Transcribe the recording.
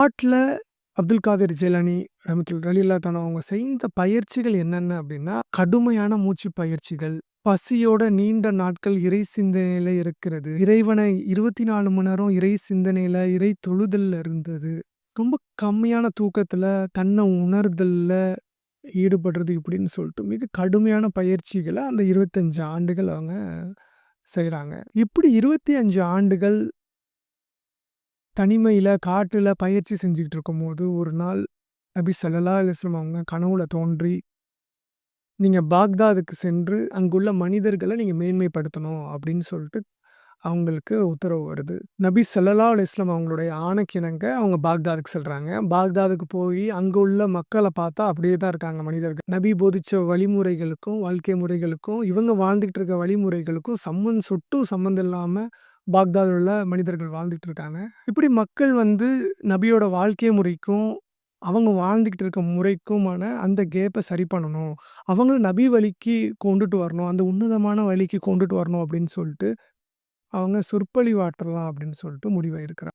பாட்ல அப்துல் காதிர் ஜெயலானி ரமத்துல் ரலியல்லாஹு தஆலா அவங்க செய்த பயிற்சிகள் என்னென்ன அப்படின்னா, கடுமையான மூச்சு பயிற்சிகள், பசியோட நீண்ட நாட்கள் இறை சிந்தனையில இருக்கிறது. இறைவனை 24 மணி நேரம் இறை சிந்தனையில, இறை தொழுதல்ல இருந்தது. ரொம்ப கம்மியான தூக்கத்துல, தன்னை உணர்தல்ல ஈடுபடுறது இப்படின்னு சொல்லிட்டு மிக கடுமையான பயிற்சிகளை அந்த 25 ஆண்டுகள் அவங்க செய்கிறாங்க இப்படி 25 ஆண்டுகள் தனிமையில் காட்டில் பயிற்சி செஞ்சுக்கிட்டு இருக்கும்போது, ஒரு நாள் நபி ஸல்லல்லாஹு அலிஸ்லம் அவங்க கனவுல தோன்றி, நீங்கள் பாக்தாதுக்கு சென்று, அங்குள்ள மனிதர்களை நீங்கள் மேன்மைப்படுத்தணும்." அப்படின்னு சொல்லிட்டு அவங்களுக்கு உத்தரவு வருது. நபி சல்லலா அலைஹி அவங்களுடைய ஆணைக்கிணங்க அவங்க பாக்தாதுக்கு செல்கிறாங்க பாக்தாதுக்கு போய் அங்கே உள்ள மக்களை பார்த்தா அப்படியே தான் இருக்காங்க மனிதர்கள். நபி போதித்த வழிமுறைகளுக்கும், வாழ்க்கை முறைகளுக்கும், இவங்க வாழ்ந்துக்கிட்டு இருக்க வழிமுறைகளுக்கும் சம்மன் சொட்டு சம்மந்தம் இல்லாமல் பாக்தாதுல உள்ள மனிதர்கள் வாழ்ந்துட்டு இருக்காங்க. இப்படி மக்கள் வந்து நபியோட வாழ்க்கை முறைக்கும், அவங்க வாழ்ந்துக்கிட்டு இருக்க முறைக்குமான அந்த கேப்பை சரி பண்ணணும். அவங்கள நபி வழிக்கு கொண்டுட்டு வரணும். அந்த உன்னதமான வழிக்கு கொண்டுட்டு வரணும் அப்படின்னு சொல்லிட்டு, அவங்க சொற்பொழிவாற்றலாம் அப்படின்னு சொல்லிட்டு முடிவாக இருக்கிறாங்க